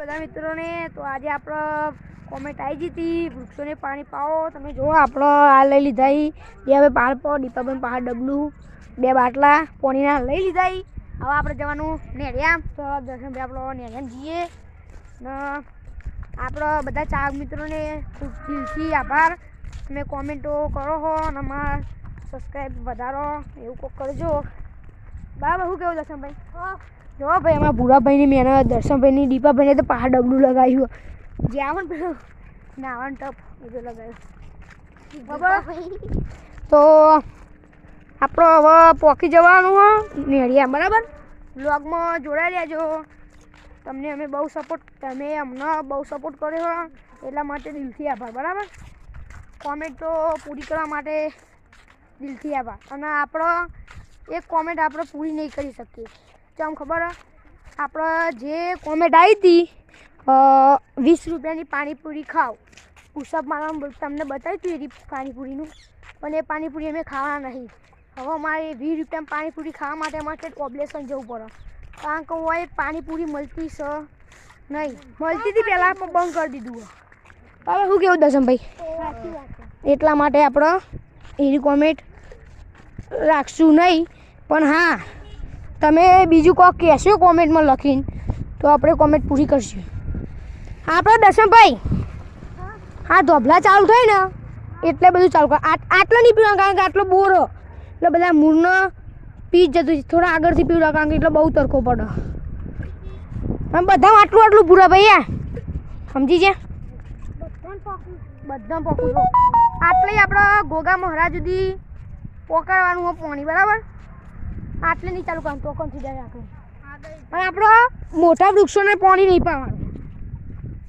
બધા મિત્રોને, તો આજે આપણે કોમેન્ટ આવી ગઈ હતી, વૃક્ષોને પાણી પાવો તમે જુઓ, આપણે આ લઈ લીધા. બે હવે પાળ પાવો દીપાબેન પહાડ ડબલું, બે બાટલા પાણીના લઈ લીધા હવે આપણે જવાનું નેડ્યા તો દર્શનભાઈ આપણો નેડ્યા જઈએ. ને આપણો બધા ચાર મિત્રોને ખૂબ દિલથી આભાર. તમે કોમેન્ટો કરો હો અને અમારા સબસ્ક્રાઈબ વધારો, એવું કોક કરજો. બરાબર, શું કેવું દર્શનભાઈ જો ભાઈ, અમારા ભૂરાભાઈની મહેનત દર્શનભાઈની દીપાભાઈને તો પહાડ ડબલું લગાવ્યું જે આવે ને પેલું નાવાનું ટપ બધું લગાવ્યું. તો આપણો હવે પોકી જવાનું હો નેડિયા બરાબર? બ્લોગમાં જોડાઈ રહેજો. તમને અમે બહુ સપોર્ટ તમે અમને બહુ સપોર્ટ કર્યો એટલા માટે દિલથી આભાર, બરાબર? કોમેન્ટ તો પૂરી કરવા માટે દિલથી આભાર. અને આપણો એક કોમેન્ટ આપણે પૂરી નહીં કરી શકીએ. ચમ ખબર? આપણે જે કોમેન્ટ આવી હતી વીસ રૂપિયાની પાણીપુરી ખાવ પુષપ મારવાનું તમને બતાવ્યું હતું એની પાણીપુરીનું. પણ એ પાણીપુરી અમે ખાવાના નહીં. હવે અમારે વીસ રૂપિયામાં પાણીપુરી ખાવા માટે અમારે ઓબ્લેશન જવું પડે. કારણ કે હોય પાણીપુરી મળતી છે નહીં. મળતી હતી પહેલાં પણ બંધ કરી દીધું હવે શું કેવું દસમભાઈ એટલા માટે આપણે એની કોમેન્ટ રાખશું નહીં. પણ હા તમે બીજું કોક કહેશો કોમેન્ટમાં લખીને, તો આપણે કોમેન્ટ પૂરી કરશું. આપણે દર્શનભાઈ હા, ધોબલા ચાલુ થાય ને, એટલે બધું ચાલુ કરે. આટ- આટલો નહીં પીવા કારણ કે આટલો બોરો એટલે બધા મૂળનો પી જતું. થોડા આગળથી પીવડા કારણ કે એટલો બહુ તરકો પડે. આમ બધા આટલું આટલું પૂરા ભાઈ આ સમજી છે બધા પકડું આટલે આપણે ગોગા મહારાજ સુધી પોકાડવાનું હોય પાણી, બરાબર? આટલે નહીં ચાલુ કરવાનું તો કોણ સીધા રાખે? અને આપણે મોટા વૃક્ષોને પાણી નહીં પાવાનું.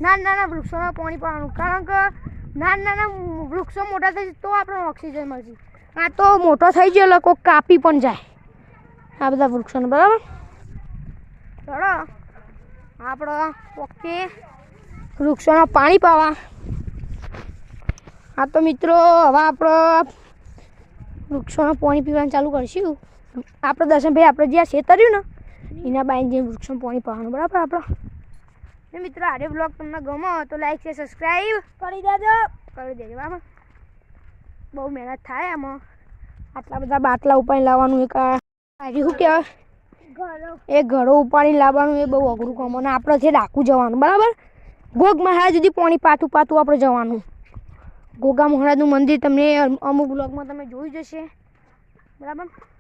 નાના નાના વૃક્ષોને પાણી પાવાનું. કારણ કે નાના નાના વૃક્ષો મોટા થઈ તો આપણને ઓક્સિજન મળશે. આ તો મોટો થઈ ગયો લોકો કાપી પણ જાય. આ બધા વૃક્ષોને બરાબર? ચલો આપણો ઓકે વૃક્ષોને પાણી પાવા. હા તો મિત્રો હવે આપણે વૃક્ષોને પાણી પીવાનું ચાલુ કરશું. આપણે દર્શનભાઈ આપણે જ્યાં છેતર્યું ને એના બાઈને જે વૃક્ષો પાણી પાવાનું બરાબર આપણો. ને મિત્રો આજે બ્લોગ તમને ગમો તો લાઈક છે સબસ્ક્રાઈબ કરી દેજો. કરી દેજો બરાબર. બહુ મહેનત થાય આમાં. આટલા બધા બાટલા ઉપાડી લાવવાનું એક આજે શું કહેવાય? એ ઘરો ઉપાડી લાવવાનું એ બહુ અઘરું કામ. અને આપણે છે ડાકુ જવાનું બરાબર? ગોગ મહારાજ સુધી પાણી પાતું પાતું આપણે જવાનું. ગોગા મહારાજનું મંદિર તમને અમુક બ્લોગમાં તમે જોઈ જશે બરાબર?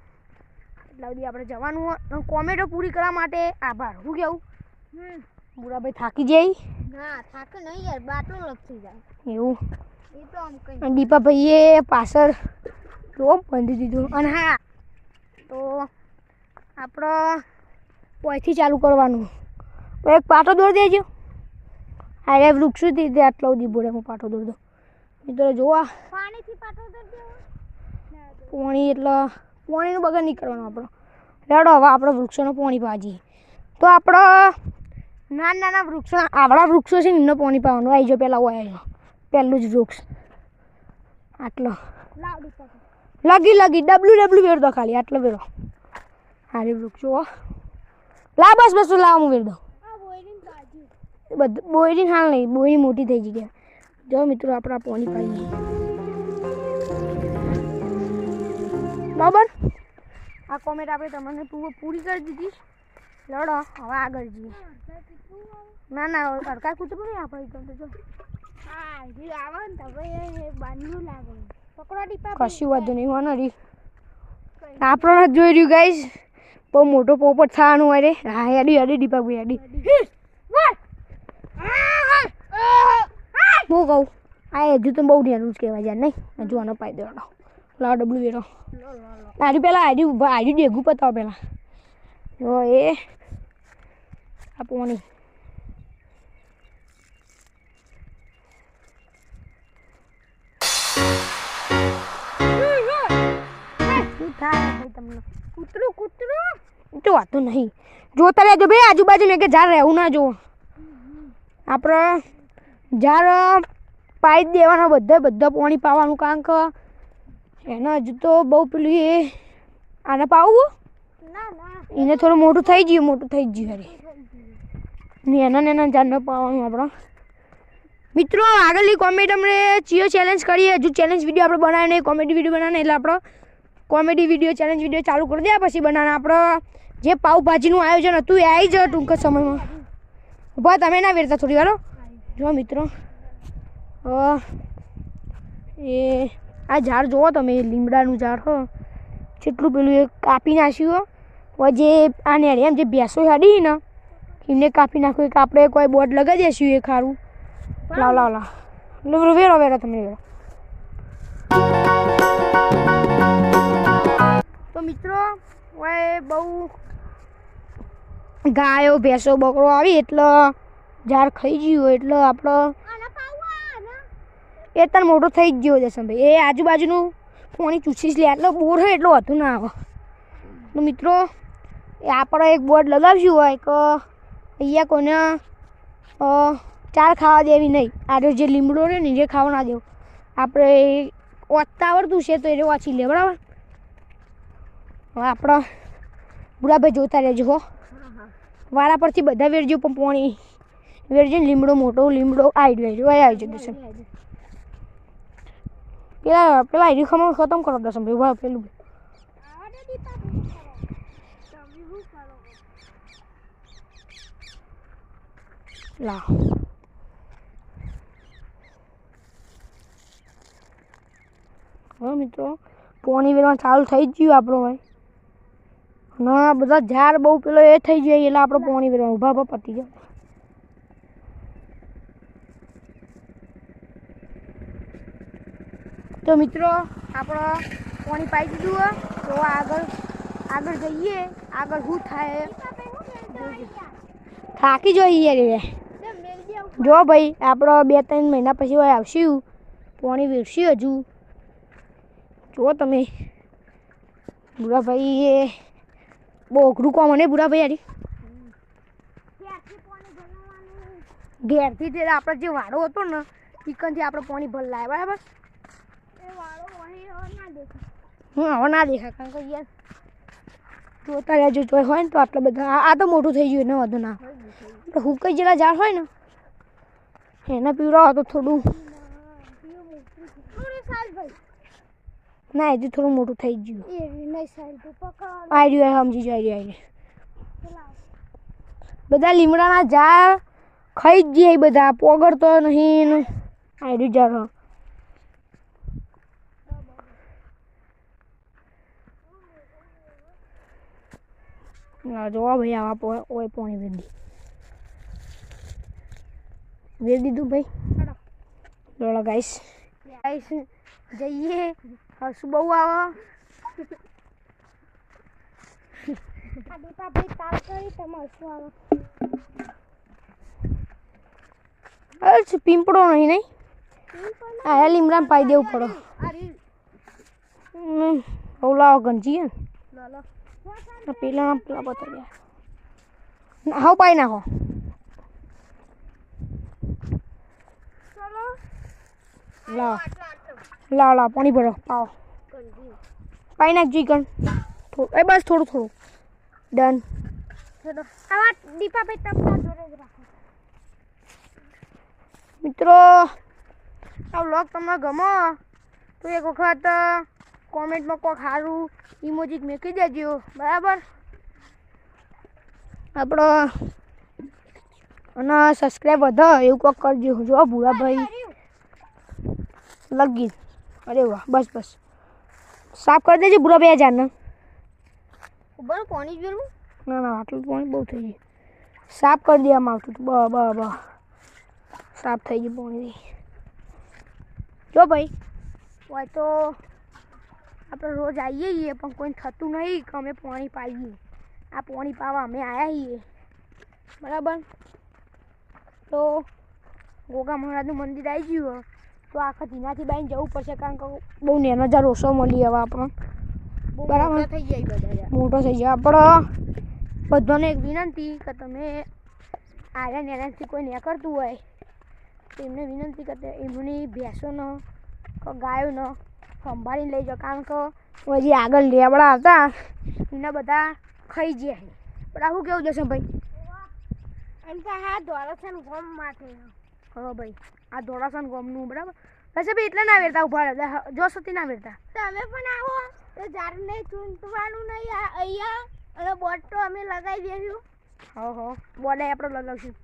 એટલા સુધી આપણે જવાનું કોમેન્ટો પૂરી કરવા માટે આભાર. શું કેવું? બુરાભાઈ થાકી જાય? ના થાક નહીં યાર. બાટલો લખી જાય. એવું? એ તો આમ કઈ. દીપાભાઈએ પાછળ તો બાંધી દીધું. અને હા તો આપણે પોઈથી ચાલુ કરવાનું. એક પાટો દોર દેજો. અરે વૃક્ષોથી તે આટલા સુધી બોલે હું પાટો દોર દઉં. મિત્રો જોવા. પાણીથી પાટો દેવો? પોણી એટલે પોણીનું બગાડ નહીં કરવાનું આપણો. રેડો હવે આપણે વૃક્ષોનો પોણી પાજીએ તો આપણો નાના નાના વૃક્ષો, આવડા વૃક્ષો છે ને, એમને પોણી પાવાનું. આવી જો પહેલાં હોય આવી પહેલું જ વૃક્ષ. આટલો. લગી લગી, ડબલ્યુ ડબલ્યુ વેર દો ખાલી, આટલો વેરો હારી વૃક્ષો. લા, બસ બસ લાવ હું વેર દો બધું બોયરી હાલ નહીં, બોયરી મોટી થઈ ગઈ જો મિત્રો, આપણા પાણી પાડીએ. બરાબર? આ કોમેન્ટ આપણે તમને પૂરી કરી દીધી લડો હવે આગળ જઈએ. ના ના સરકાર કૂતરું નહીં આપણે એકદમ જો. હા હજી આવે ને તમે બાંધ્યું લાગે. પકડો કશું વાંધો નહીં હોનો રી. આપણો જ જોઈ રહ્યું ગાઈસ બહુ મોટો પોપટ થવાનું હોય રે. હા હેડી હેડી દીપક ભાઈ હેડી. હું કહું આ હજુ તો બહુ નેનું જ કહેવાય યાર નહીં? હજુ આનો દેવાનો લાવ ડબલું વેરો. આરી પેલા આરી ઊભા આરી ડેગું પતાવો પેલા. જો એ. આ પોણી તમને? કૂતરું કૂતરું. તો વાતો નહીં. જોતા રહેજો ભાઈ આજુબાજુ મેં કે ઝાડ રહેવું ના જુઓ. આપણે ઝાડ પાઈ દેવાના બધા બધા પાણી પાવાનું કારણ કે એને હજુ તો બહુ પેલું એ આને પાવું ના ના. એને થોડું મોટું થઈ ગયું મોટું થઈ ગયું અરે નેના નેના ઝાડને પાવાનું આપણે. મિત્રો આગળની કોમેડી અમને ચિયો ચેલેન્જ કરીએ હજુ ચેલેન્જ વીડિયો આપણે બનાવીએ નહીં કોમેડી વીડિયો બનાવીને એટલે આપણો કોમેડી વીડિયો ચેલેન્જ વીડિયો ચાલુ કરી દે પછી બનાવીને આપણો જે પાઉભાજીનું આયોજન હતું એ આવી જાય ટૂંક જ સમયમાં. ઊભા તમે ના વેરતા થોડી વાર જો મિત્રો. એ આ ઝાડ જુઓ તમે લીમડાનું ઝાડ, હો. જેટલું પેલું એ કાપી નાખ્યું હોય જે આ નેડિયામ જે ભેંસો હાડી ને એમને કાપી નાખ્યું એક આપણે કોઈ બોર્ડ લગાવી દઈશું એ ખારું. લાવ લાવ લાવ. વેરો વેરો તમે તો મિત્રો, હવે બહુ ગાયો, ભેંસો, બકરો આવી એટલે ઝાડ ખાઈ ગયું એટલે આપણો એ તાર મોટો થઈ જ ગયો દર્શનભાઈ એ આજુબાજુનું પાણી ચૂસીસ લે. એટલે બોર હોય એટલો હતું ના આવે. તો મિત્રો, એ આપણે એક બોર્ડ લગાવ્યું હોય કે અહીંયા કોને ચાર ખાવા દેવી નહીં. આજે જે લીમડો રહે ને જે ખાવા ના દેવો. આપણે ઓછતા આવડતું છે તો એ ઓછી લે, બરાબર? હવે આપણે બુરાભાઈ જોતા રહેજો, હો. વાળા પરથી બધા વેરજો પણ પોણી. વેરજો લીમડો મોટો, લીમડો આવી ગયો આવી દર્શન પેલા પેલા આઈડી ખમણ ખતમ કરો દસમ ભાઈ વાહ પેલું આવા દે દીપા તમે શું કરો લાવ હવે મિત્રો પોણી વેરવાનું ચાલુ થઈ જ ગયું આપણો ભાઈ ના બધા ઝાડ બહુ પેલો એ થઈ જાય એટલે આપણે પોણી વેરવાનું ઊભા ઊભા પતી જાય તો મિત્રો, આપણે પાણી પાઈ દીધું તો આગળ આગળ જઈએ. આગળ શું થાય થાકી જોઈએ રે જો ભાઈ, આપણો બે ત્રણ મહિના પછી આવશું. પાણી વેરશું હજુ. જો તમે. બુરાભાઈ એ બહુ અઘરું કોમ મને બુરાભાઈ યારી ઘેરથી તે આપણે જે વાડો હતો ને ચિકનથી આપણે પાણી ભર લાવે બરાબર? હું હવે ના દેખાય. કારણ કે યાર જોતા રહેજો જોઈ હોય ને તો આટલા બધા આ- તો મોટું થઈ ગયું એને વધુ ના. હુકાઈ જેલા ઝાડ હોય ને એને પીવડાવો તો થોડું. ના હજી થોડું મોટું થઈ ગયું. આવી રહ્યું સમજી જાય આવી રહ્યું બધા લીમડાના ઝાડ ખાઈ જ જાય બધા પોગડતો નહીં આવી રહ્યું ઝાડ જોવા ભાઈ આવા ઓય પોણી વેરદી વેર દીધું ભાઈ? ચલો ગાઈસ ગાઈસ જઈએ. હસુ બહુ આવે. અરે છે પીંપળો નહીં? નહીં આ લીમડામાં પાઈ દેવું પડો. લાવો ગંજી ને. પેલા પેલા બતાવ્યા હાવ પાઈ નાખો. લાવો. લાવો લાવો પાણી ભરો પાવો પાઈ નાખજો થોડું એ બસ થોડું થોડું. ડન મિત્રો આ વ્લોગ તમને ગમો તો એક વખત કોમેન્ટમાં કોઈક સારું ઇમોજીક મૂકી દેજો બરાબર? આપણો અને સબસ્ક્રાઈબ વધો એવું કોક કરજો. જો ભૂરા ભાઈ લગી અરે વાહ બસ બસ. સાફ કરી દેજો ભૂરા ભાઈ આ જાને બરું પાણી જોયું ના ના આટલું પાણી બહુ થઈ ગયું. સાફ કરી દેવામાં આવતું હતું બ બ બ સાફ થઈ ગયું પાણી જો ભાઈ. હોય તો આપણે રોજ આવીએ છીએ પણ કોઈ થતું નહીં કે અમે પાણી પાઈએ. આ પાણી પાવા અમે આવ્યા છીએ. બરાબર? તો ગોગા મહારાજનું મંદિર આવી ગયું હોય તો આખા ધીનાથી બાઈને જવું પડશે કારણ કે બહુ નેનો જ રોસો મળી હવે આપણને. બરાબર? થઈ જાય બધા મોટો થઈ જાય આપણે બધાને એક વિનંતી કે તમે આર્યા નેનાથી કોઈ નીકળતું હોય તો એમને વિનંતી કરતા એમની એમની ભેંસોનો ગાયો ગાયોનો સંભાળીને લઈ જાઓ કારણ કે હજી આગળ લેબડા હતા એના બધા ખાઈ ગયા પણ આવું કેવું જશે ભાઈ? અને કે હા ધોળસન ગોમ માટે. હા ભાઈ આ ધોળાસન ગોમનું બરાબર? પછી ભાઈ એટલે ના વેરતા ઊભા રહેતા જો સતી ના વેરતા. તમે પણ આવો તો ઝાડને ચૂંટવાનું નહીં અહીંયા અને બોટ તો અમે લગાવી દઈશું હો હો બોલે આપણે લગાવશું.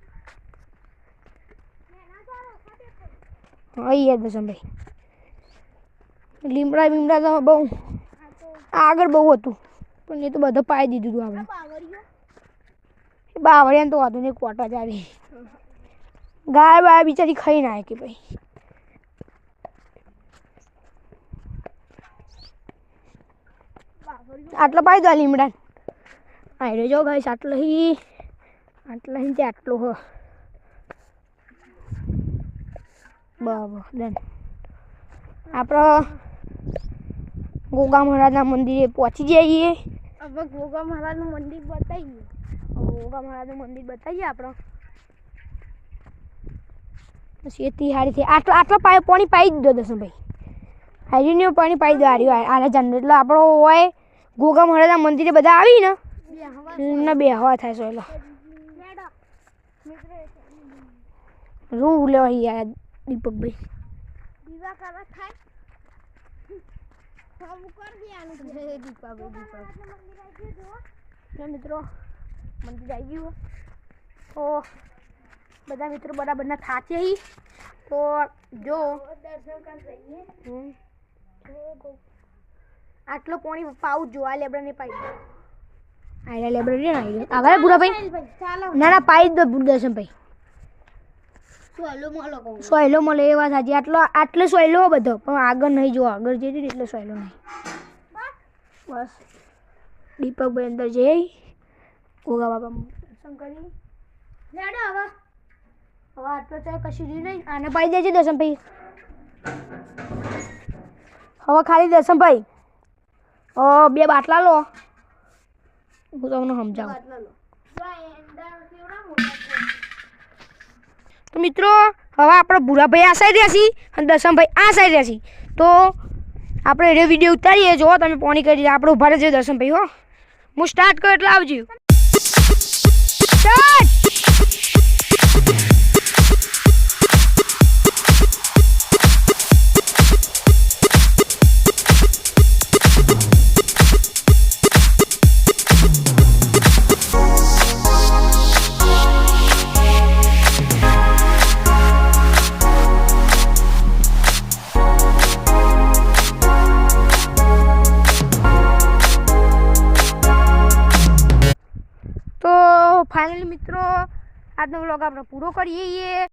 હા યાદ દસમભાઈ લીમડા બીમડા તો બહુ આગળ બહુ હતું. પણ એ તો બધું પાઈ દીધું હતું આપણે. બાવળિયાને તો વાંધો નહીં કોટા જ ગાય બાય બિચારી ખાઈ નાખે ભાઈ. આટલો પાઈ દો લીમડા આઈ જો ગાઈસ, આટલો હી આટલો હી આટલો હ. બરાબર, ડન. આપણે ગોગા મહારાજના મંદિરે પહોંચી જઈએ. હવે ગોગા મહારાજનું મંદિર બતાવીએ. ગોગા મહારાજનું મંદિર બતાવીએ આપણે. શેતી હારી થઈ આટલો આટલો પાયો પાણી પાઈ દીધો દો દસમભાઈ હારીને પાણી પાઈ દો હારી આના જન એટલે આપણો હોય ગોગા મહારાજના મંદિરે બધા આવી ને? બે હવા એમને બે હવા થાય છે એટલે રૂ લેવા યાર દીપકભાઈ. દીવા કરવા થાય? કરી દેવાનું છે આવી મિત્રો મંદિર આવી ગયું. તો બધા મિત્રો બરાબરના થાચે તો જો. આટલો પોણી પાઉ જો આ લેબડાને પાઈ દો આયલા લેબડા ને આવી આગળ ભૂરા ભાઈ. ના ના પાઈ દો દર્શન ભાઈ. સોયલો મળે એ વાત સાચી. આટલો આટલો સોયલો બધો. પણ આગળ નહીં જો આગળ જઈ એટલે સોયલો નહીં. બસ. દીપકભાઈ અંદર જઈ. ગોગા બાબા દર્શન કરી. લેડો હવે. હવે આટલો તો કશું રહ્યું નહીં. આને પાઈ દેજે દર્શનભાઈ. હવે ખાલી દર્શનભાઈ. ઓ બે બાટલા લો. હું તમને સમજાવું. તો મિત્રો, હવે આપણે ભૂરાભાઈ આ સાઈડ રહ્યા છીએ અને દર્શનભાઈ આ સાઈડ રહ્યા છીએ. તો આપણે એ વીડિયો ઉતારીએ, જો તમે પોણી કરી દીધા આપણે ઊભા રહેજો દર્શનભાઈ, હો. હું સ્ટાર્ટ કરું એટલે આવજો. સ્ટાર્ટ વ્લોગ આપણે પૂરો કરીએ